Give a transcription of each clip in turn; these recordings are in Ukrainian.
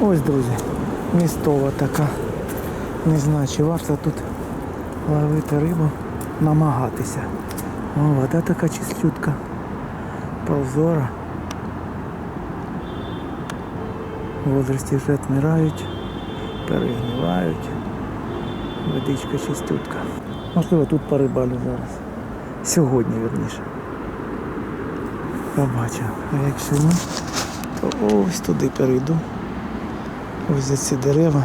Ось, друзі, містова така. Не знаю, чи варто тут ловити рибу, намагатися. О, вода така чистютка. Прозора. Водорості вже відмирають, перегнивають. Водичка чистютка. Можливо, тут порибалю зараз. Сьогодні, вірніше. Побачимо. А якщо ні, то ось туди перейду. Ось за ці дерева.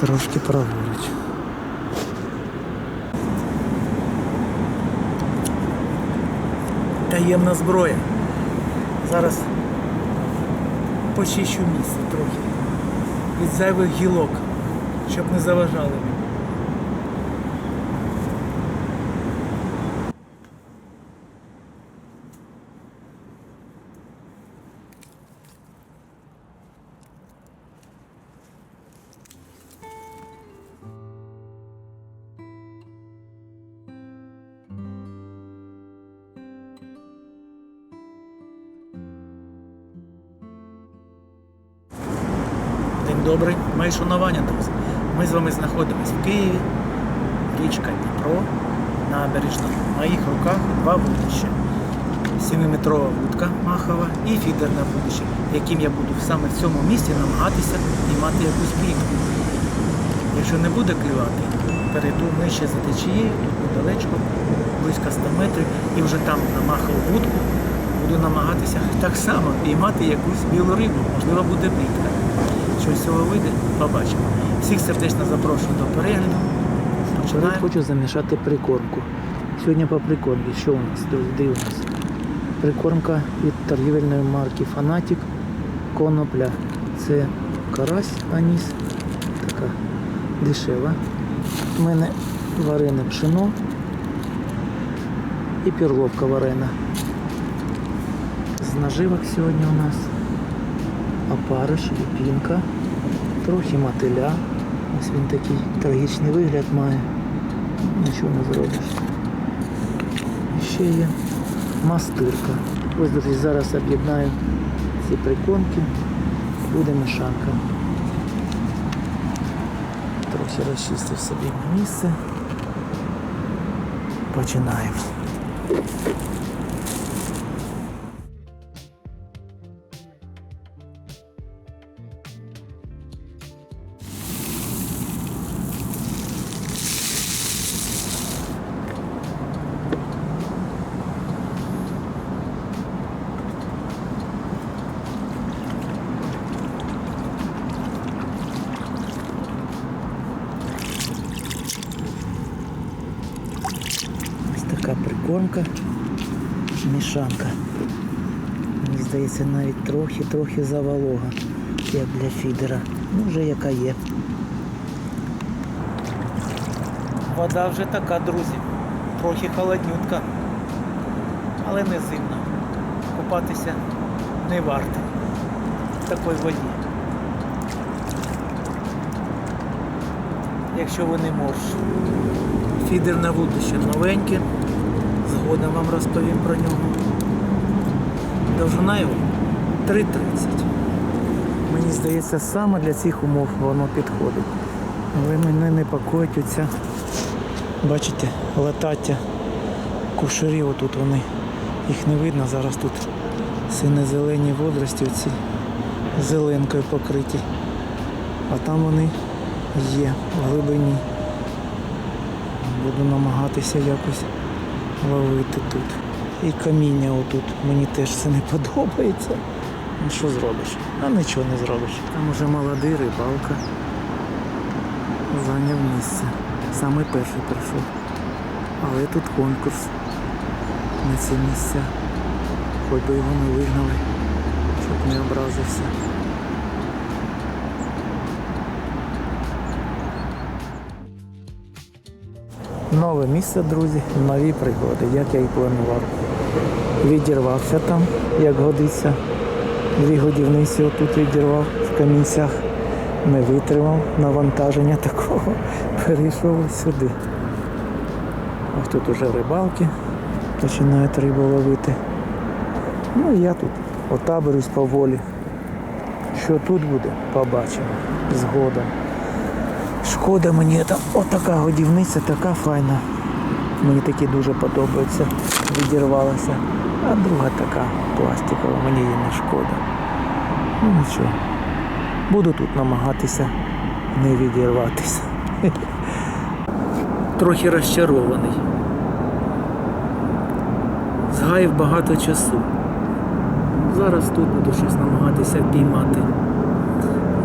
Трошки праворуч. Таємна зброя. Зараз почищу місце трохи. Від зайвих гілок, щоб не заважали добрий, мої шанування, друзі. Ми з вами знаходимося в Києві, річка Дніпро, набережна. В моїх руках два вудища. 7-метрова вудка махова і фідерне вудище, яким я буду саме в цьому місці намагатися піймати якусь плівку. Якщо не буде клювати, перейду нижче за течією, тут недалечко, близько 100 метрів, і вже там на махову вудку буду намагатися так само піймати якусь білу рибу, можливо, буде плітка. Що з цього вийде, побачимо. Всіх сердечно запрошую до перегляду. Починаємо. Хочу замішати прикормку. Сьогодні по прикормці. Що у нас? Друзі, дивимося. Прикормка від торгівельної марки Фанатік Конопля. Це карась аніс. Така дешева. У мене варене пшено і перловка варена. З наживок сьогодні у нас опариш, ліпінка, трохи мотиля. Ось він такий трагічний вигляд має. Нічого не зробиш. І ще є мастирка. Ось друзі, зараз об'єднаю ці прикормки. Буде мішанка. Трохи розчистив собі місце. Починаємо. Прикормка, мішанка. Мені здається, навіть трохи-трохи заволога, як для фідера. Ну, вже яка є. Вода вже така, друзі. Трохи холоднютка. Але не зимна. Купатися не варто в такій воді. Якщо ви не можете. Фідер на вудище новеньке. Згодом вам розповім про нього. Довжина його 3,30. Мені здається, саме для цих умов воно підходить. Але мене непокоїть оця, бачите, латаття кушарів, отут вони. Їх не видно, зараз тут сине-зелені водорості, оці зеленкою покриті. А там вони є в глибині. Буду намагатися якось ловити тут. І каміння отут. Мені теж це не подобається. Ну що зробиш? А нічого не зробиш. Там уже молодий рибалка. Зайняв місце. Саме перший прийшов. Але тут конкурс на ці місця. Хоч би його не вигнали, щоб не образився. Нове місце, друзі, нові пригоди, як я і планував. Відірвався там, як годиться. Дві годівниці отут відірвав в камінцях. Не витримав навантаження такого. Перейшов сюди. Ось тут уже рибалки починають рибу ловити. Ну і я тут отаборюсь поволі. Що тут буде, побачимо згодом. Шкода мені там отака годівниця, така файна. Мені такі дуже подобаються. Відірвалася. А друга така пластикова, мені її не шкода. Ну нічого. Буду тут намагатися не відірватися. Трохи розчарований. Згаїв багато часу. Зараз тут буду щось намагатися впіймати.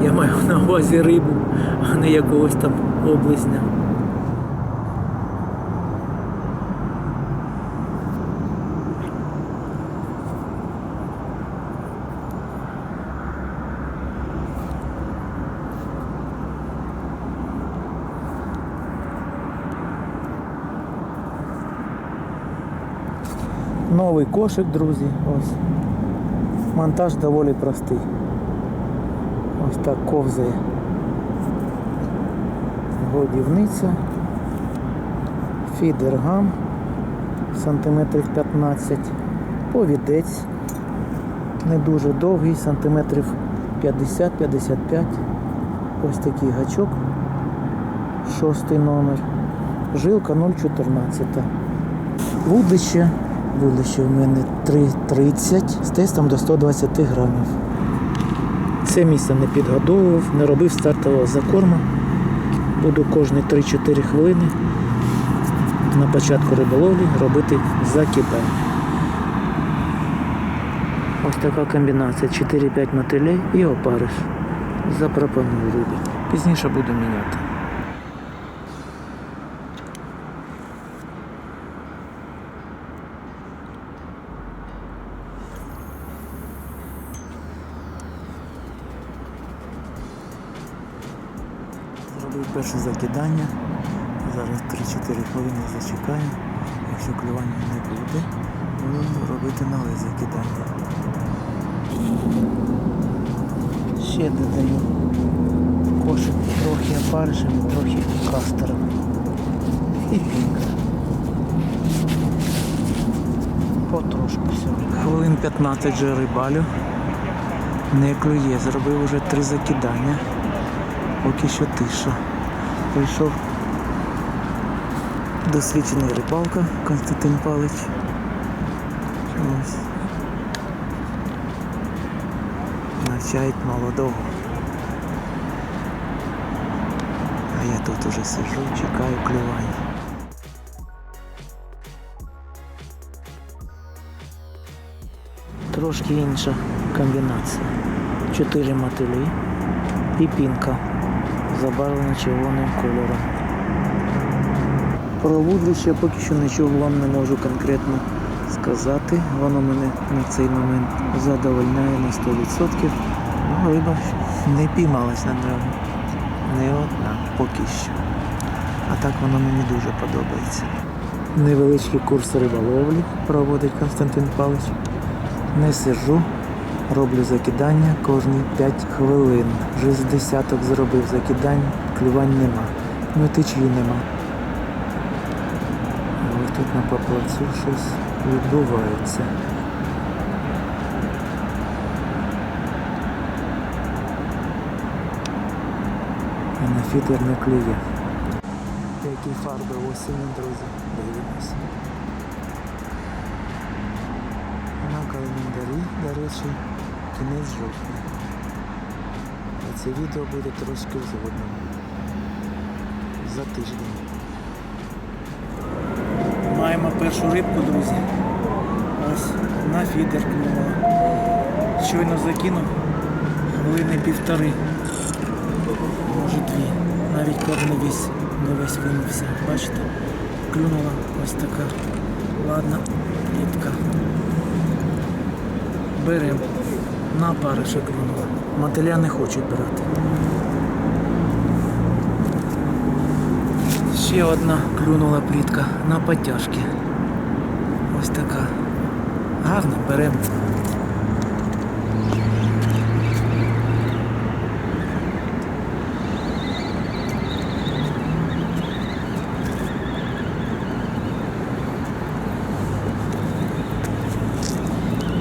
Я маю на увазі рибу, а не якогось там облесня. Новий кошик, друзі. Ось. Монтаж доволі простий. Ось так ковзає. Годівниця. Фідергам сантиметрів 15. Повідець. Не дуже довгий, сантиметрів 50-55. Ось такий гачок. Шостий номер. Жилка 0,14. Вудлище. Вудлище в мене 3,30 з тестом до 120 грамів. Це місце не підгодовував, не робив стартового закорму. Буду кожні 3-4 хвилини на початку риболовлі робити закипання. Ось така комбінація 4-5 мотилей і опариш. Запропоную рибі. Пізніше буду міняти. Закидання. Зараз 3-4 хвилини зачекаю. Якщо клювання не буде, буду робити нове закидання. Ще додаю кошик трохи опаришем трохи кастером. І пінка. Потрошку всього. Хвилин 15 вже рибалю. Не клює, зробив вже три закидання. Поки що тиша. Прийшов досвідчений рибалка Константин Палич. Ось. Навчають молодого. А я тут уже сижу, чекаю клювання. Трошки інша комбінація. Чотири мотилі і пінка забарвлена червоним кольором. Про вудлище поки що нічого вам не можу конкретно сказати. Воно мене на цей момент задовольняє на 100%. Ну, риба не піймалась на ньому. Не одна поки що. А так воно мені дуже подобається. Невеличкий курс риболовлі проводить Константин Павлович. Не сиджу, роблю закидання кожні 5 хвилин. Вже з десяток зробив закидань, клювань нема. Ну течії нема. Але тут на поплавцю щось відбувається. І на фідер не клює. Які фарби осені, друзі, дивимося. На календарі, до речі, кінець жовтня. А це відео буде трошки згодом. За тиждень. Маємо першу рибку, друзі. Ось на фідер клюнула. Щойно закинув хвилини півтори. Може дві. Навіть кор не весь, не весь вимився. Бачите? Клюнула ось така. Ладна, нитка. Беремо. На парише клюнула. Мотиля не хочуть брати. Ще одна клюнула плітка на потяжки. Ось така. Гарно беремо.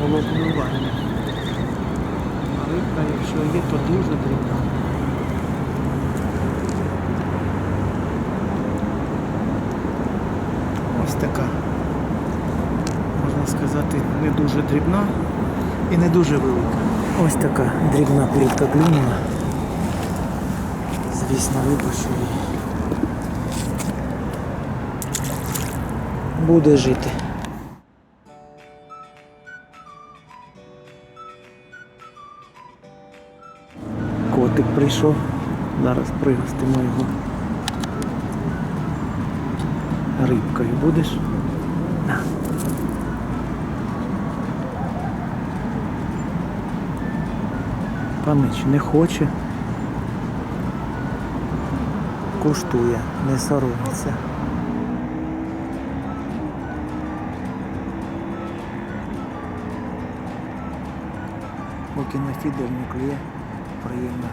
Було клювання. Рибка, Якщо є, то дуже дрібна. Ось така. Можна сказати, не дуже дрібна і не дуже велика. Ось така дрібна плітка клюнула. Звісно, випущу її. Буде жити. Котик прийшов. Зараз пригостимо його. Рибкою будеш? Панич не хоче. Куштує, не соромиться. Поки на фідер не клює, приємно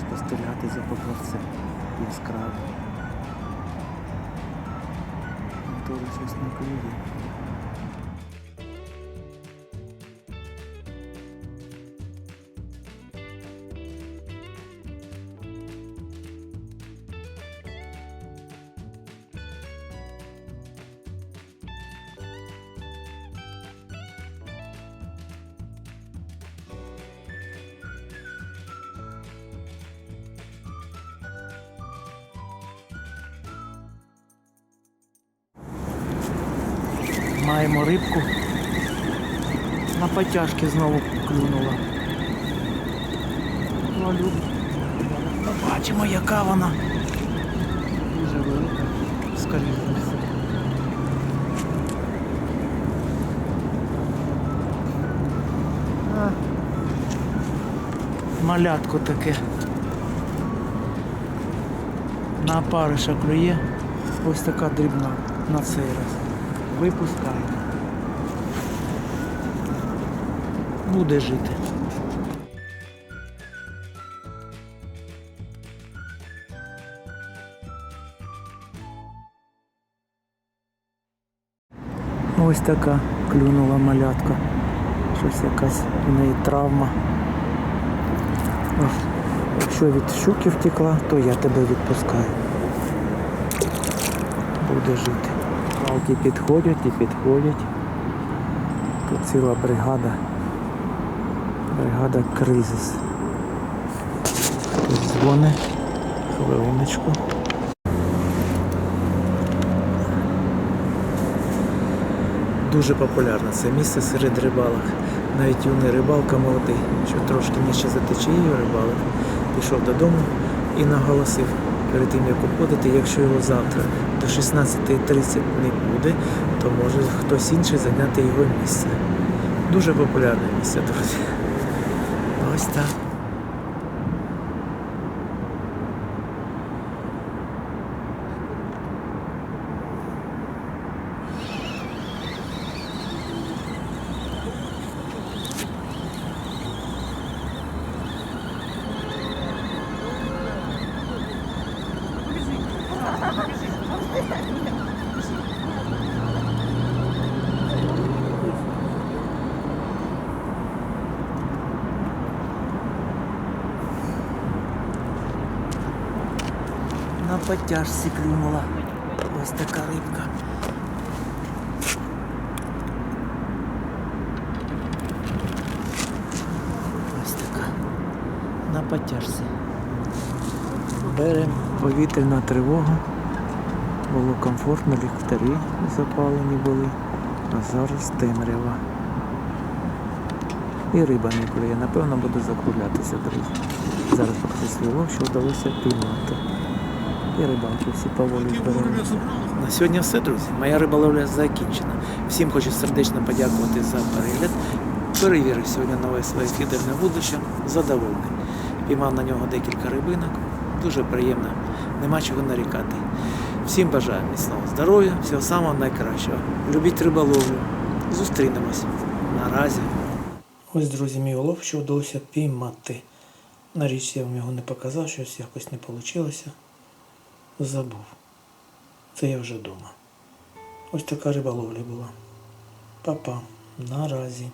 спостерігати за поплавцем яскраво. Тоже щось не клює. Маємо рибку. На потяжки знову клюнула. Ловлю. Побачимо, яка вона. Дуже велика, скоріше за все. Малятко таке. На опариша клює. Ось така дрібна на цей раз. Випускаємо. Буде жити. Ось така клюнула малятка. Щось якась у неї травма. Якщо від щуки втекла, то я тебе відпускаю. Буде жити. Палки підходять і підходять. Тут ціла бригада. Бригада кризис. Тут дзвони. Хвилиночку. Дуже популярне це місце серед рибалок. Навіть юний рибалка молодий, що трошки нижче за течією рибалок, пішов додому і наголосив перед тим, як уходити, якщо його завтра до 16.30 не буде, то може хтось інший зайняти його місце. Дуже популярне місце, друзі. Ось так. На потяжці клюнула. Ось така рибка. Ось така. На потяжці. Беремо повітряна тривога. Було комфортно, ліхтарі запалені були, а зараз темрява. І риба не клює. Напевно, буде закруглятися, друзі. Зараз покажу свій лов, що вдалося піймати. І рибалки всі поволі збирають. На сьогодні все, друзі. Моя риболовля закінчена. Всім хочу сердечно подякувати за перегляд. Перевірив сьогодні нове своє фідерне вудлище. Задоволений. Піймав на нього декілька рибинок. Дуже приємно. Нема чого нарікати. Всім бажаю міцного здоров'я, всього самого найкращого. Любіть риболовлю. Зустрінемось. Наразі. Ось, друзі, мій улов, що вдалося піймати. На річці я вам його не показав, щось якось не вийшло. Забув. Це я вже вдома. Ось така риболовля була. Па-па. Наразі.